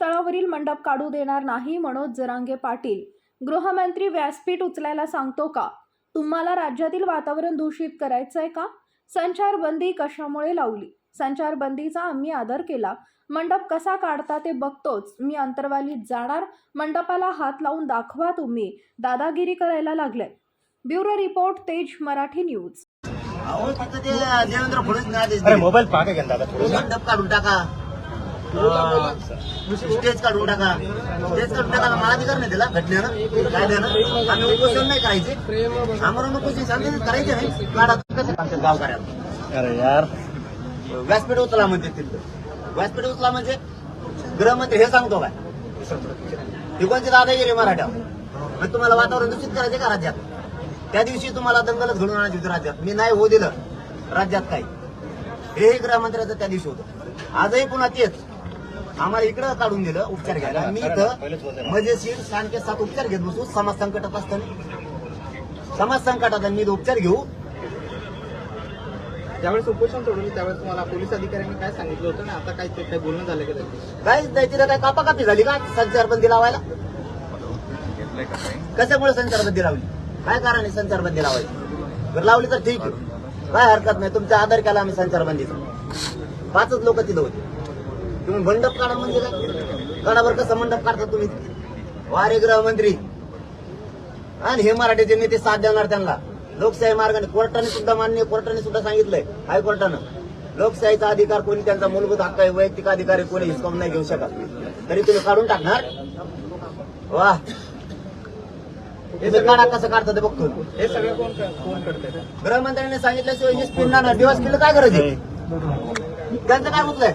राज्यावरील मंडप काढू देणार नाही मनोज जरांगे पाटील. गृहमंत्री व्यासपीठ उचलायला सांगतो का? तुम्हाला राज्यातील वातावरण दूषित करायचंय का? संचारबंदी कशामुळे लावली? संचारबंदीचा आम्ही आदर केला. मंडप कसा काढता ते बघतोच. मी अंतरवालीत जाणार. मंडपाला हात लावून दाखवा तुम्ही. दादागिरी करायला लागले. ब्युरो रिपोर्ट तेज मराठी न्यूज. देवेंद्र फडणवीस मंडप काढून टाका. स्टेज काढून टाका. स्टेज काढून टाका. मला अधिकार नाही दिला घटनेनं कायद्यानं. आम्ही उपोषण नाही करायचे. आम्हाला उपोषण शांती करायचे नाही. काढा. कसं गावकऱ्याला अरे यार. व्यासपीठ उचला म्हणजे तिथं व्यासपीठ उचला म्हणजे गृहमंत्री हे सांगतो काय? ही कोणती दादागिरी मराठा. मग तुम्हाला वातावरण दूषित करायचे का राज्यात? त्या दिवशी तुम्हाला दंगलच घडून आणायची होती राज्यात. मी नाही होऊ दिलं. राज्यात काही. हेही गृहमंत्र्याचं त्या दिवशी होतं. आजही पुन्हा तेच. आम्हाला इकडं काढून दिलं उपचार घ्यायला. मी इथं मजेशीर शांत सात उपचार घेत बसू. समाज संकटात असताना समाज संकटात मी उपचार घेऊ. ज्यावेळेस उपोषण सोडवलं त्यावेळेस तुम्हाला पोलीस अधिकाऱ्यांनी काय सांगितलं होतं ना आता काय काय बोलणं झालं का नाही? तिथं काय कापाकापी झाली का? संचारबंदी लावायला? कशामुळे संचारबंदी लावली? काय कारण आहे संचारबंदी लावायची? जर लावली तर ठीक आहे. काय हरकत नाही. तुमचा आदर केला आम्ही संचारबंदीचा. पाचच लोक तिथं होते. तुम्ही मंडप काढा म्हणजे काय? काढावर कसं मंडप काढता तुम्ही? वारे गृहमंत्री. आणि हे मराठीचे नेते साथ देणार त्यांना. लोकशाही मार्गाने कोर्टाने सुद्धा मान्य कोर्टाने सुद्धा सांगितलंय हायकोर्टानं. लोकशाहीचा अधिकार कोणी त्यांचा मूलभूत हक्क आहे वैयक्तिक अधिकार आहे कोणी हिसकावून नाही घेऊ शकत. तरी तुम्ही काढून टाकणार? वा. काढा कसं काढता ते बघतो. हे सगळं कोण गृहमंत्र्यांनी सांगितल्याशिवाय ना दिवस केलं काय आहे? त्यांचं काय वेळापर्यंत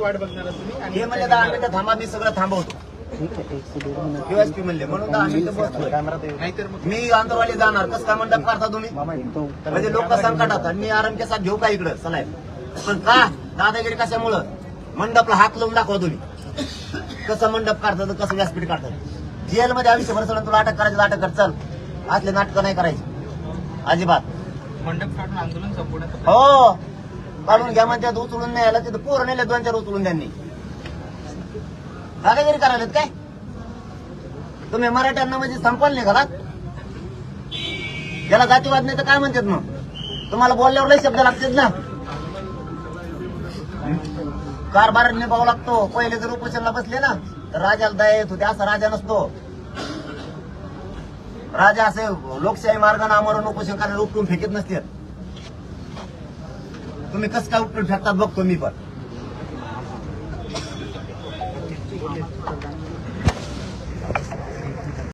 वाट बघणार हे दहा मिनिटं थांबा मी सगळं थांबवतो. म्हणले म्हणून दहा मिनिटं बसतोय नाहीतर मग मी आंतरवाली जाणार. कसं काय मंडप करता तुम्ही? म्हणजे लोक संकटात आणि मी आराम साथ घेऊ का इकडं? चला. पण का? दादागिरी कशामुळं? मंडपला हात लावून दाखवा तुम्ही. कसं मंडप काढतात कसं व्यासपीठ काढतात. जेलमध्ये आयुष्य भरसलं तुला अटक करायचं अटक कर चल. असले नाटकं नाही करायची. अजिबात. मंडप काढून आंदोलन हो. काढून घ्या म्हणतात उचलून नाही आला तिथं पोरं नेले दोन चार उचलून त्यांनी. दादागिरी करायला काय? तुम्ही मराठ्यांना म्हणजे संपल नाही घरात? याला जातीवाद नाही तर काय म्हणतात मग? तुम्हाला बोलल्यावर लय शब्द लागतात ना. कारभार निभावा लागतो. पहिले जर उपोषणला बसले ना तर राजाला दया येत होते असा राजा नसतो. राजा असे लोकशाही मार्गाने आम्हाला उपोषण करायला उपटून फेकत नसतात तुम्ही कस काय उपटून फेकतात बघतो मी पण.